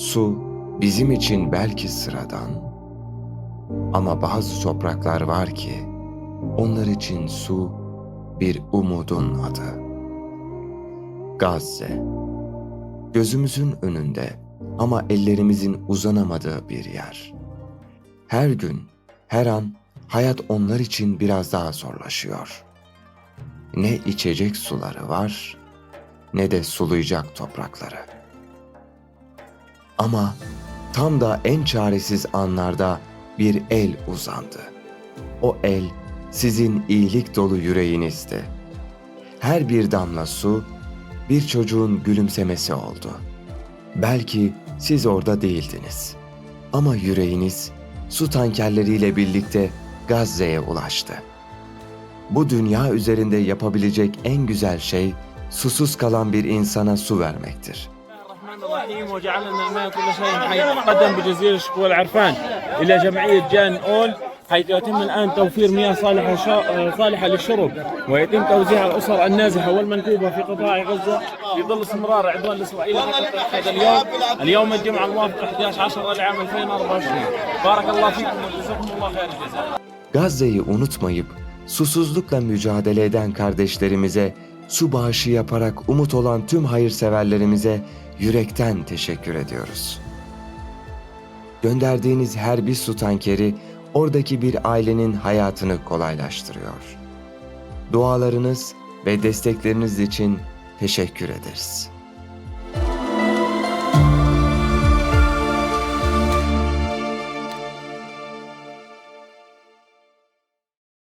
Su bizim için belki sıradan ama bazı topraklar var ki onlar için su bir umudun adı. Gazze gözümüzün önünde ama ellerimizin uzanamadığı bir yer. Her gün, her an hayat onlar için biraz daha zorlaşıyor. Ne içecek suları var, ne de sulayacak toprakları. Ama tam da en çaresiz anlarda bir el uzandı. O el sizin iyilik dolu yüreğinizdi. Her bir damla su bir çocuğun gülümsemesi oldu. Belki siz orada değildiniz. Ama yüreğiniz su tankerleriyle birlikte Gazze'ye ulaştı. Bu dünya üzerinde yapabilecek en güzel şey susuz kalan bir insana su vermektir. الرحمن الرحيم وجعل لنا الماء كل شيء حي قدم بجزيرة شكوى العرفان إلى جمعية جان أول. حيث يتم الآن توفير مياه صالحة شا- صالحة للشرب ويتم توزيع الأسر النازحة والمنكوبة في قطاع غزة في ظل استمرار عدوان الإسرائيلي هذا اليوم. اليوم الجمعة الموافق 11 10 لعام 2024 بارك الله فيكم وجزاكم الله خير. الجزاء Gazze'yi unutmayıp susuzlukla mücadele eden kardeşlerimize, su bağışı yaparak umut olan tüm hayırseverlerimize yürekten teşekkür ediyoruz. Gönderdiğiniz her bir su tankeri oradaki bir ailenin hayatını kolaylaştırıyor. Dualarınız ve destekleriniz için teşekkür ederiz.